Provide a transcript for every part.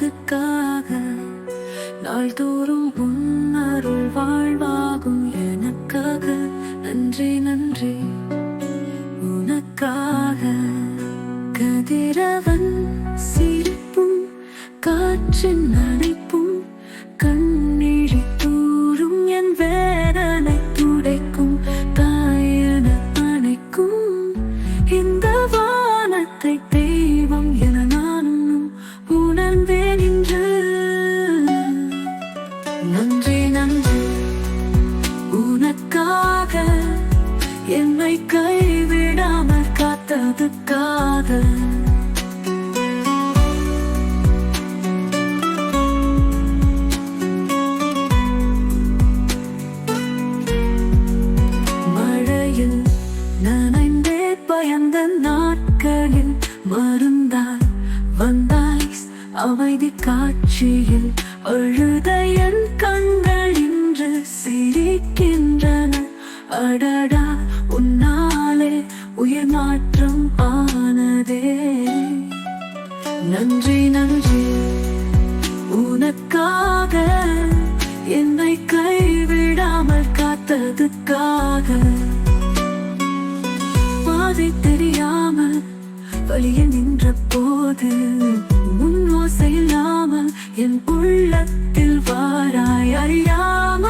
எனதுக்காக நாள்தோறும் உன் அருள் வாழ்வாகும். எனக்காக நன்றி நன்றி. உனக்காக கதிரவன் சிரிப்பும் காற்றின் நடிப்பும் மருந்தாய் வந்தாய் அமைதி காட்சியில் அழுத என் கண்கள் இன்று சிரிக்கின்றன. அடட நன்றி நன்றி. உனக்காக என்னை கைவிடாமல் காத்ததுக்காக. பாதை தெரியாமல் வழிய நின்ற போது முன்னோசை இல்லாமல் என் உள்ளத்தில் வாராய் அறியாமல்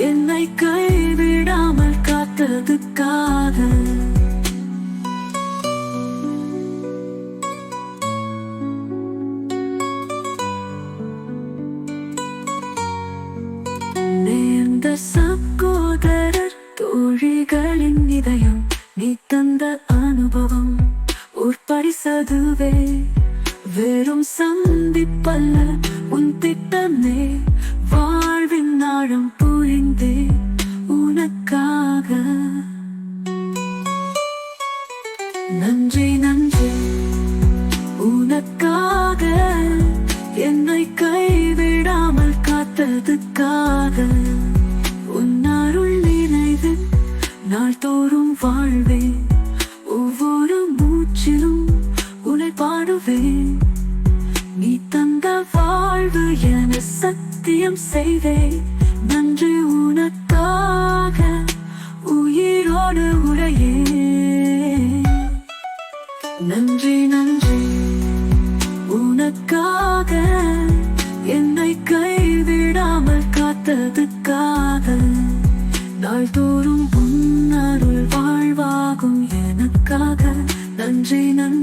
என்னை கைவிடாமல் காத்ததுக்காக. நேர்ந்த சகோதரர் தோழிகளின் இதயம் நீ தந்த அனுபவம் உற்பரிசதுவே வெறும் சந்திப்பல்ல உன் திட்டமே ஆழம் புரிந்து உனக்காக. நன்றி நன்றி. உனக்காக என்னை கைவிடாமல் காத்ததுக்காக. உன்னாருள் நினைவு நாள்தோறும் வாழ்வேன். ஒவ்வொரு மூச்சிலும் உன்னை பாடுவேன். நீ தந்த வாழ்வு என சத்தியம் செய்வேன். நன்றி உனக்காக உயிரோடு உரையே நன்றி நன்றி. உனக்காக என்னை கைவிடாமல் காத்ததுக்காக நாள்தோறும் உன்னருள் வாழ்வாகும் எனக்காக. நன்றி நன்றி.